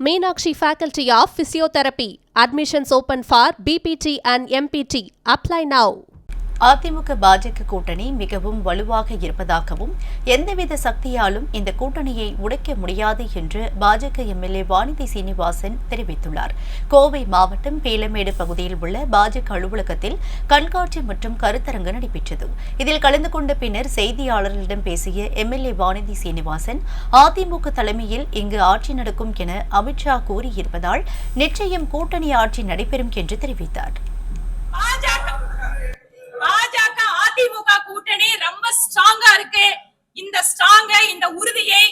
Meenakshi faculty of physiotherapy admissions open for BPT and MPT apply now AIADMK பாஜக கூட்டணி மிகவும் வலுவாக இருப்பதாகவும் எந்தவித சக்தியாலும் இந்த கூட்டணியை உடைக்க முடியாது என்று பாஜக எம்எல்ஏ வானிதி சீனிவாசன் தெரிவித்துள்ளார். கோவை மாவட்டம் பீலமேடு பகுதியில் உள்ள பாஜக அலுவலகத்தில் கண்காட்சி மற்றும் கருத்தரங்கு நடைபெற்றது. இதில் கலந்து கொண்ட பின்னர் செய்தியாளர்களிடம் பேசிய எம்எல்ஏ வானிதி சீனிவாசன் அதிமுக தலைமையில் இங்கு ஆட்சி நடக்கும் என அமித்ஷா கூறியிருப்பதால் நிச்சயம் கூட்டணி ஆட்சி நடைபெறும் என்று தெரிவித்தார் பாஜக பாஜக அதிமுக கூட்டணி ரொம்ப ஸ்ட்ராங்கா இருக்கு இந்த ஸ்ட்ராங்க இந்த உறுதியை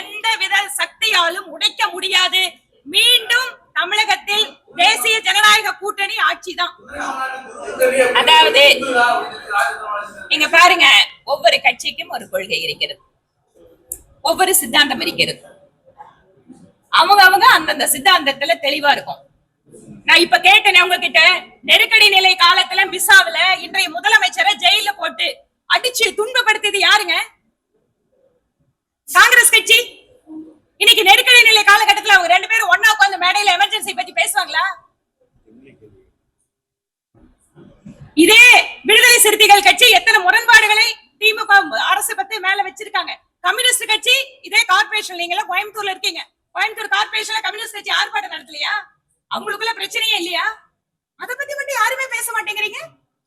எந்த வித சக்தியாலும் உடைக்க முடியாது. மீண்டும் தமிழகத்தில் தேசிய ஜனநாயக கூட்டணி ஆட்சி தான் அதாவது நீங்க பாருங்க ஒவ்வொரு கட்சிக்கும் ஒரு கொள்கை இருக்கிறது. ஒவ்வொரு சித்தாந்தம் இருக்கிறது. அவங்க அவங்க அந்தந்த சித்தாந்தத்துல தெளிவா இருக்கும். நான் இப்ப கேட்டேனே உங்ககிட்ட நெருக்கடி நிலை காலத்துல மிஸ்ஸாவில இன்றைய முதலமைச்சரை ஜெயில போட்டு அடிச்சு துன்பப்படுத்தியது யாருங்க? இதே விடுதலை சிறுத்தைகள் கட்சி எத்தனை முரண்பாடுகளை திமுக அரசு பத்தி மேல வச்சிருக்காங்க. கம்யூனிஸ்ட் கட்சி இதே கார்பரேஷன் நீங்க கோயம்புத்தூர்ல இருக்கீங்க. கோயம்புத்தூர் கார்பரேஷன்ல கம்யூனிஸ்ட் கட்சி ஆர்ப்பாட்டம் நடத்தலையா? அவங்களுக்குள்ள பிரச்சனையே இல்லையா? அத பத்தி மட்டும் யாருமே பேச மாட்டேங்கிறீங்க?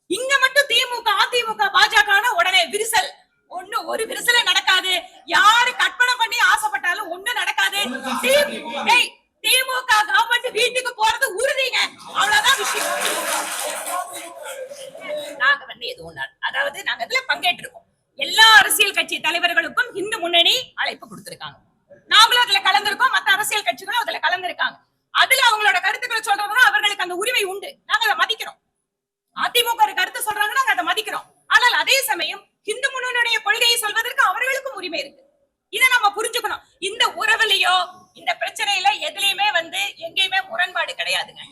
இங்க மட்டும் திமுக அதிமுக பாஜக உடனே விரிசல். ஒண்ணு ஒரு விரிசல நடக்காது. யாரு கற்பனை பண்ணி ஆசைப்பட்டாலும் ஒண்ணு நடக்காது. திமுக கவர்மெண்ட் வீட்டுக்கு போறது உறுதிங்க. அவ்வளவுதான் விஷயம். தோணார் அதாவது நாங்க இதுல பங்கேற்றிருக்கோம். எல்லா அரசியல் கட்சி தலைவர்களுக்கும் இந்து முன்னணி அழைப்பு கொடுத்திருக்காங்க. நாங்களும் அதுல கலந்திருக்கோம். மத்த அரசியல் கட்சிகளும் அதுல கலந்திருக்காங்க. அதுல அவங்களோட கருத்துக்களை சொல்றதுனா அவர்களுக்கு அந்த உரிமை உண்டு. நாங்க அதை மதிக்கிறோம். அதிமுக ஒரு கருத்து சொல்றாங்க நாங்க அதை மதிக்கிறோம். ஆனால் அதே சமயம் இந்து முன்னணியுடைய கொள்கையை சொல்வதற்கு அவர்களுக்கும் உரிமை இருக்கு. இதை நம்ம புரிஞ்சுக்கணும். இந்த உறவுலையோ இந்த பிரச்சனையில எதுலயுமே வந்து எங்கேயுமே முரண்பாடு கிடையாதுங்க.